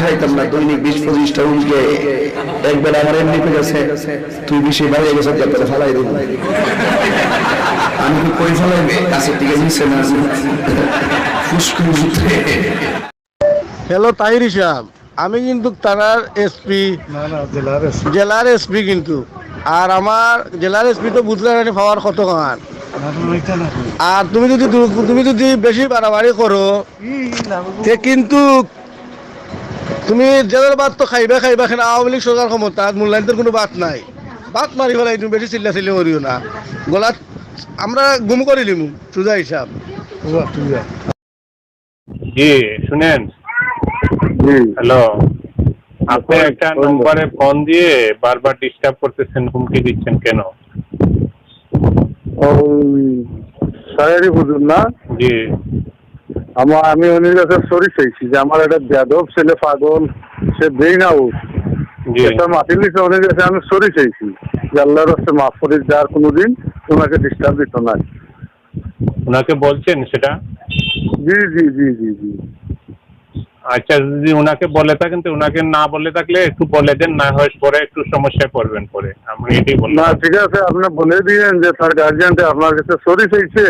চাইতাম না দৈনিক বিশ পঁচিশটা রুমকে একবার আমার এমনি গেছে। তুই বেশি বাইরে গেছে যাতে ফালাই দিব। আমি কি কই ফেলাই কাছের দিকে নিচে না ভিতরে। হ্যালো তাহির সাহেব আমি কিন্তু থানার এসপি জেলার এসপি কিন্তু। আর আমার জেলার এসপি তো বুঝলে না পাওয়ার কত খান আর তুমি যদি তুমি যদি বেশি বাড়াবাড়ি করো তে কিন্তু তুমি জেলার বাদ তো খাইবা খাইবা খানা আওয়ামী লীগ সরকার ক্ষমতা মূল্যায়নের কোনো বাত নাই। বাত মারি ফেলাই তুমি বেশি চিল্লা চিল্লি করিও না। গলাত আমরা গুম করে দিমু সুজা হিসাব। জি শুনেন? হ্যালো? আপনি একটা নম্বরে ফোন দিয়ে বারবার ডিস্টার্ব করতেছেন হুমকি দিচ্ছেন কেন? ওই সায়ারি হুজুর না? জি। আমার আমি উনির কাছে সরি চাইছি যে আমার একটা যাদব ছেলে পাগল সে দেই না ও এটা মাটি লিখে উনির কাছে আমি সরি চাইছি যে আল্লাহর রাস্তে মাফ করে যার কোনোদিন ওনাকে ডিস্টার্ব দিত না ওনাকে বলছেন সেটা? জি জি জি জি জি। আচ্ছা যদি ওনাকে বলে থাকেন তো ওনাকে না বলে থাকলে একটু বলে দেন না হয় পরে একটু সমস্যায় পড়বেন পরে। আমি এটাই না ঠিক আছে আপনি বলে দিয়েন যে তার গার্জিয়ানটা আপনার কাছে সরি চাইছে।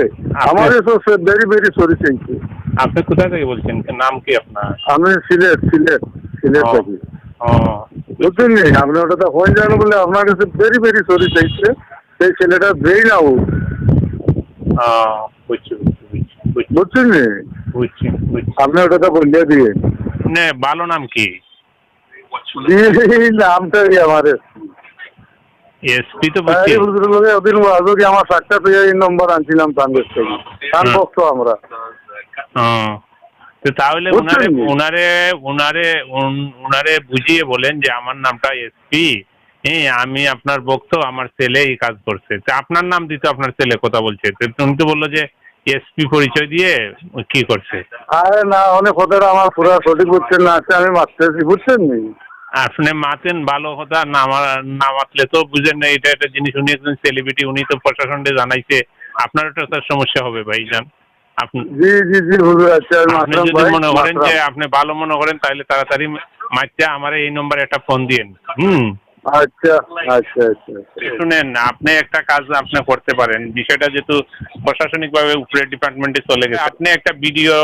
আমার কাছে ভেরি ভেরি সরি চাইছে। আপনি কোথা থেকে বলছেন? নাম কি আপনার? আমি সিলেট সিলেট সিলেট থেকে। ও বুঝছেন নি? আপনি ওটা তো হয়ে যান বলে আপনার কাছে ভেরি ভেরি সরি চাইছে। সেই ছেলেটা দেই না ও ও, বুঝছি বুঝছি বুঝছি বুঝছি। বুঝছেন নি? বুঝছি আপনি ওটাতে বলিয়ে দিয়ে। নে ভালো নাম কি? আমার? এসপি তো বুঝছি। ওদিন আজকে আমার এই নম্বর আনছিলাম থেকে তার। পক্ষ আমরা। তো তাহলে উনারে উনারে উনারে উনারে বুঝিয়ে বলেন যে আমার নামটা এসপি। হ্যাঁ আমি আপনার ভক্ত আমার ছেলে এই কাজ করছে। তো আপনার নাম দিতে আপনার ছেলে কথা বলছে। তো তুমি তো বলল যে এসপি পরিচয় দিয়ে কি করছে? আরে না অনেক কথাটা আমার পুরো সঠিক বুঝছেন না আজকে আমি মারতেছি বুঝছেন নি? আপনি মাতেন ভালো কথা না মা- না মাতলে তো বুঝেন না এটা একটা জিনিস উনি একজন সেলিব্রিটি উনি তো প্রশাসনকে জানাইছে। আপনারও তো তার সমস্যা হবে ভাইজান। আপনি জি জি জি হুজুর আচ্ছা আপনি যদি মনে করেন যে আপনি ভালো মনে করেন তাহলে তাড়াতাড়ি মাইতে আমার এই নম্বরে একটা ফোন দিয়েন। হুম। আচ্ছা আচ্ছা আচ্ছা আচ্ছা। শুনেন আপনি একটা কাজ আপনি করতে পারেন। বিষয়টা যেহেতু প্রশাসনিকভাবে উপরের ডিপার্টমেন্টে চলে গেছে। আপনি একটা ভিডিও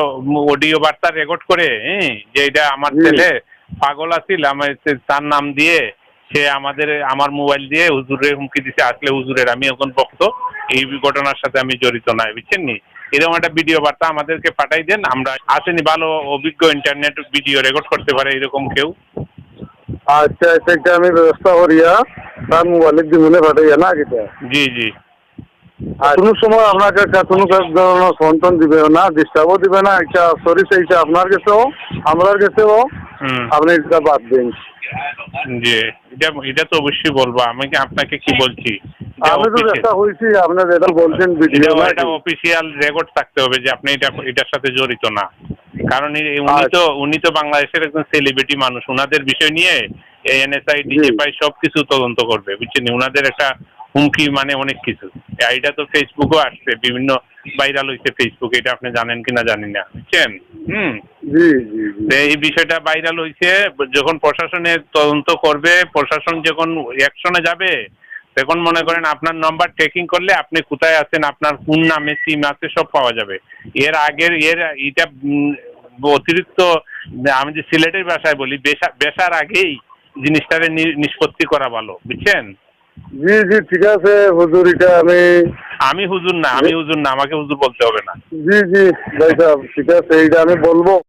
অডিও বার্তা রেকর্ড করে হ্যাঁ যে এটা আমার ছেলে পাগল আছিল আমার তার নাম দিয়ে সে আমাদের আমার মোবাইল দিয়ে হুজুরের হুমকি দিছে। আসলে হুজুরের আমি এখন ভক্ত এই ঘটনার সাথে আমি জড়িত নয় বুঝছেন নি? এরকম একটা ভিডিও বার্তা আমাদেরকে পাঠাই দেন আমরা আসেনি ভালো অভিজ্ঞ ইন্টারনেট ভিডিও রেকর্ড করতে পারে এরকম কেউ। আচ্ছা এটা ব্যবস্থা তার মোবাইলের দিমনে পাঠাইয়া না এটা জি জি। কোনো সময় আপনাকে কোনো ধরনের ফোন টোন দিবে না ডিস্টার্বও দিবে না একটা সরি চাইছে আপনার কাছেও আমার কাছেও আপনি এটা বাদ দিন। জি এটা এটা তো অবশ্যই বলব। আমি কি আপনাকে কি বলছি? আমি তো চেষ্টা হয়েছি আপনি যেটা বলছেন ভিডিও এটা অফিসিয়াল রেকর্ড থাকতে হবে যে আপনি এটা এটার সাথে জড়িত না। কারণ উনি তো উনি তো বাংলাদেশের একজন সেলিব্রিটি মানুষ। ওনাদের বিষয় নিয়ে এনএসআই ডিজিপাই সব কিছু তদন্ত করবে বুঝছেন উনাদের একটা হুমকি মানে অনেক কিছু। এটা তো ফেসবুকও আসছে বিভিন্ন ভাইরাল হয়েছে ফেসবুক এটা আপনি জানেন কিনা জানি না বুঝছেন? হুম। এই বিষয়টা ভাইরাল হয়েছে যখন প্রশাসনের তদন্ত করবে প্রশাসন যখন অ্যাকশনে যাবে তখন মনে করেন আপনার নাম্বার ট্রেকিং করলে আপনি কোথায় আছেন আপনার কোন নামে সিম আছে সব পাওয়া যাবে। এর আগের এর এটা অতিরিক্ত আমি যে সিলেটের ভাষায় বলি বেসার আগেই জিনিসটাকে নিষ্পত্তি করা ভালো বুঝছেন? জি জি ঠিক আছে হুজুর এটা আমি আমি হুজুর না আমি হুজুর না আমাকে হুজুর বলতে হবে না। জি জি ভাই সাহেব ঠিক আছে এইটা আমি বলব।